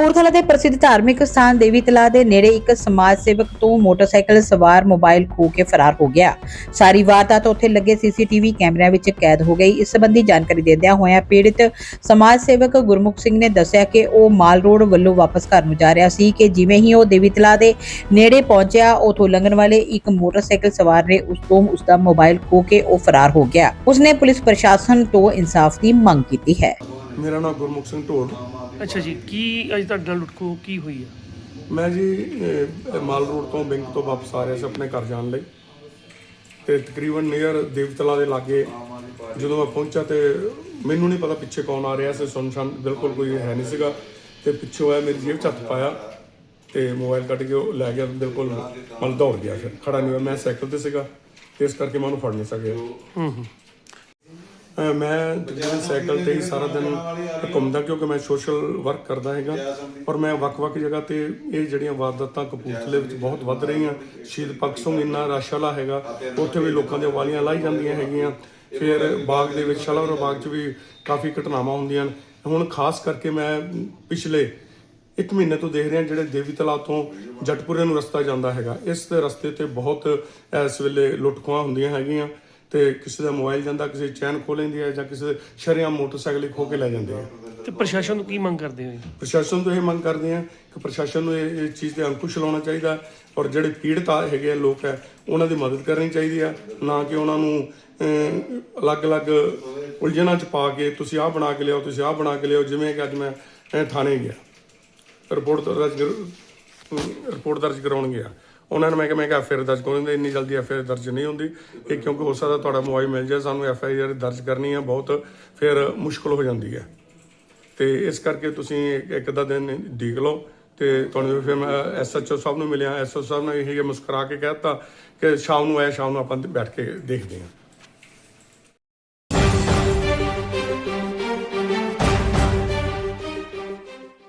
ਕਪੂਰਥਲਾ ਦੇ ਪ੍ਰਸਿੱਧ ਧਾਰਮਿਕ ਸਥਾਨ ਦੇਵੀ ਤਲਾ ਦੇ ਨੇੜੇ ਇੱਕ ਸਮਾਜ ਸੇਵਕ ਤੋਂ ਮੋਟਰਸਾਈਕਲ ਸਵਾਰ ਮੋਬਾਈਲ ਖੋ ਕੇ ਫਰਾਰ ਹੋ ਗਿਆ। ਸਾਰੀ ਵਾਰਦਾਤ ਉੱਥੇ ਲੱਗੇ ਸੀਸੀਟੀਵੀ ਕੈਮਰਿਆਂ ਵਿੱਚ ਕੈਦ ਹੋ ਗਈ। ਇਸ ਸੰਬੰਧੀ ਜਾਣਕਾਰੀ ਦਿੰਦਿਆਂ ਹੋਇਆਂ ਪੀੜਿਤ ਸਮਾਜ ਸੇਵਕ ਗੁਰਮੁਖ ਸਿੰਘ ਨੇ ਦੱਸਿਆ ਕਿ ਉਹ ਮਾਲ ਰੋਡ ਵੱਲੋਂ ਵਾਪਸ ਘਰ ਨੂੰ ਜਾ ਰਿਹਾ ਸੀ ਕਿ ਜਿਵੇਂ ਹੀ ਉਹ ਦੇਵੀ ਤਲਾ ਦੇ ਨੇੜੇ ਪਹੁੰਚਿਆ, ਉਥੋਂ ਲੰਘਣ ਵਾਲੇ ਇੱਕ ਮੋਟਰਸਾਈਕਲ ਸਵਾਰ ਨੇ ਉਸ ਤੋਂ ਉਸ ਦਾ ਮੋਬਾਈਲ ਖੋ ਕੇ ਉਹ ਫਰਾਰ ਹੋ ਗਿਆ। ਉਸਨੇ ਪੁਲਿਸ ਪ੍ਰਸ਼ਾਸਨ ਤੋਂ ਇਨਸਾਫ ਦੀ ਮੰਗ ਕੀਤੀ ਹੈ। ਮੇਰਾ ਨਾਮ ਗੁਰਮੁਖ ਸਿੰਘ ਢੋਲ। ਅੱਛਾ ਜੀ ਕੀ ਅੱਜ ਤੁਹਾਡੇ ਨਾਲ ਲੁੱਟਖੋ ਕੀ ਹੋਈ ਆ? ਮੈਂ ਜੀ ਅਹ, ਮਾਲ ਰੋਡ ਤੋਂ ਬੈਂਕ ਤੋਂ ਵਾਪਸ ਆ ਰਿਹਾ ਸੀ ਆਪਣੇ ਘਰ ਜਾਣ ਲਈ। ਤੇ ਤਕਰੀਬਨ ਨੀਅਰ ਦੇਵਤਲਾ ਦੇ ਲਾਗੇ ਜਦੋਂ ਮੈਂ ਪਹੁੰਚਾ ਤੇ ਮੈਨੂੰ ਨਹੀਂ ਪਤਾ ਪਿੱਛੇ ਕੌਣ ਆ ਰਿਹਾ ਸੀ ਸੁਨਸਾਨ ਬਿਲਕੁਲ ਕੋਈ ਹੈ ਨਹੀਂ ਸੀਗਾ। ਤੇ ਪਿੱਛੋਂ ਆਇਆ ਮੇਰੀ ਜੇਬ 'ਚ ਹੱਥ ਪਾਇਆ ਤੇ ਮੋਬਾਈਲ ਕੱਢ ਕੇ ਉਹ ਲੈ ਗਿਆ ਬਿਲਕੁਲ ਮਲ ਦੌੜ ਗਿਆ ਫਿਰ। ਖੜਾ ਨਹੀਂ ਹੋਇਆ ਮੈਂ ਸਾਈਕਲ ਤੇ ਸੀਗਾ ਤੇ ਇਸ ਕਰਕੇ ਮੈਂ ਉਹਨੂੰ ਫੜ ਨਹੀਂ ਸਕਿਆ। ਹੂੰ ਹੂੰ। ਮੈਂ ਤਕਰੀਬਨ ਸਾਈਕਲ ਤੇ ਹੀ ਸਾਰਾ ਦਿਨ ਘੁੰਮਦਾ, ਕਿਉਂਕਿ ਮੈਂ ਸੋਸ਼ਲ ਵਰਕ ਕਰਦਾ ਹੈਗਾ। ਪਰ ਮੈਂ ਵੱਖ-ਵੱਖ ਜਗ੍ਹਾ ਤੇ ਇਹ ਜਿਹੜੀਆਂ ਵਾਰਦਾਤਾਂ ਕਪੂਰਥਲੇ ਵਿੱਚ ਬਹੁਤ ਵੱਧ ਰਹੀਆਂ। ਸ਼ਹੀਦ ਭਗਤ ਸਿੰਘ ਇੰਨਾ ਰਸ਼ ਹੈਗਾ, ਉੱਥੇ ਵੀ ਲੋਕਾਂ ਦੀਆਂ ਵਾਲੀਆਂ ਲਾਈ ਜਾਂਦੀਆਂ ਹੈਗੀਆਂ। ਫਿਰ ਬਾਗ ਦੇ ਵਿੱਚ, ਸ਼ਾਲਾਵਰ ਬਾਗ 'ਚ ਵੀ ਕਾਫੀ ਘਟਨਾਵਾਂ ਹੁੰਦੀਆਂ ਹਨ ਹੁਣ ਖਾਸ ਕਰਕੇ ਮੈਂ ਪਿਛਲੇ ਇੱਕ ਮਹੀਨੇ ਤੋਂ ਦੇਖ ਰਿਹਾ ਜਿਹੜੇ ਦੇਵੀ ਤਲਾ ਤੋਂ ਜਟਪੁਰੇ ਨੂੰ ਰਸਤਾ ਜਾਂਦਾ ਹੈਗਾ। ਇਸ ਰਸਤੇ ਤੇ ਬਹੁਤ, ਇਸ ਵੇਲੇ ਲੁੱਟਖੋਆਂ ਹੁੰਦੀਆਂ ਹੈਗੀਆਂ। ਤੇ ਕਿਸੇ ਦਾ ਮੋਬਾਈਲ ਜਾਂਦਾ ਕਿਸੇ ਦੀ ਚੈਨ ਖੋ ਲੈਂਦੀ ਹੈ ਜਾਂ ਕਿਸੇ ਦੇ ਸ਼ਰੇਆਮ ਮੋਟਰਸਾਈਕਲ ਖੋ ਕੇ ਲੈ ਜਾਂਦੇ ਆ। ਤੇ ਪ੍ਰਸ਼ਾਸਨ ਨੂੰ ਕੀ ਮੰਗ ਕਰਦੇ ਹੋ ਜੀ? ਪ੍ਰਸ਼ਾਸਨ ਤੋਂ ਇਹ ਮੰਗ ਕਰਦੇ ਆ ਕਿ ਪ੍ਰਸ਼ਾਸਨ ਨੂੰ ਇਹ ਇਹ ਚੀਜ਼ ਤੇ ਅੰਕੁਸ਼ ਲਾਉਣਾ ਚਾਹੀਦਾ ਔਰ ਜਿਹੜੇ ਪੀੜਤ ਆ ਹੈਗੇ ਆ ਲੋਕ ਹੈ ਉਹਨਾਂ ਦੀ ਮਦਦ ਕਰਨੀ ਚਾਹੀਦੀ ਆ ਨਾ ਕਿ ਉਹਨਾਂ ਨੂੰ ਅਮ, ਅਲੱਗ-ਅਲੱਗ ਉਲਝਣਾਂ ਚ ਪਾ ਕੇ ਤੁਸੀਂ ਆਹ ਬਣਾ ਕੇ ਲਿਆਓ ਤੁਸੀਂ ਆਹ ਬਣਾ ਕੇ ਲਿਆਓ ਜਿਵੇਂ ਕਿ ਅੱਜ ਮੈਂ ਥਾਣੇ ਗਿਆ। ਰਿਪੋਰਟ ਦਰਜ ਰਿਪੋਰਟ ਦਰਜ ਕਰਾਉਣ ਗਿਆ। ਉਹਨਾਂ ਨੇ ਮੈਂ ਕਿਹਾ ਮੈਂ ਕਿਹਾ ਐਫਆਈਆਰ ਦਰਜ ਕਰਾਉਣੀ ਇੰਨੀ ਜਲਦੀ ਐਫਆਈਆਰ ਦਰਜ ਨਹੀਂ ਹੁੰਦੀ। ਇਹ ਕਿਉਂਕਿ ਹੋ ਸਕਦਾ ਤੁਹਾਡਾ ਮੋਬਾਈਲ ਮਿਲ ਜਾਏ, ਸਾਨੂੰ ਐਫਆਈਆਰ ਦਰਜ ਕਰਨੀ ਆ ਬਹੁਤ, ਫਿਰ ਮੁਸ਼ਕਲ ਹੋ ਜਾਂਦੀ ਹੈ। ਤੇ ਇਸ ਕਰਕੇ ਤੁਸੀਂ ਇੱਕ- ਦਾ ਦਿਨ ਦੇਖ ਲਓ ਤੇ ਤੁਹਾਨੂੰ ਫਿਰ ਮੈਂ ਐਸਐਚਓ ਸਾਹਿਬ ਨੂੰ ਮਿਲਿਆ। ਐਸਐਚਓ ਸਾਹਿਬ ਨੇ ਇਹ ਮੁਸਕਰਾ ਕੇ ਕਹਿਤਾ ਕਿ ਸ਼ਾਮ ਨੂੰ ਆਇਆ, ਸ਼ਾਮ ਨੂੰ ਆਪਾਂ ਬੈਠ ਕੇ ਦੇਖਦੇ ਹਾਂ।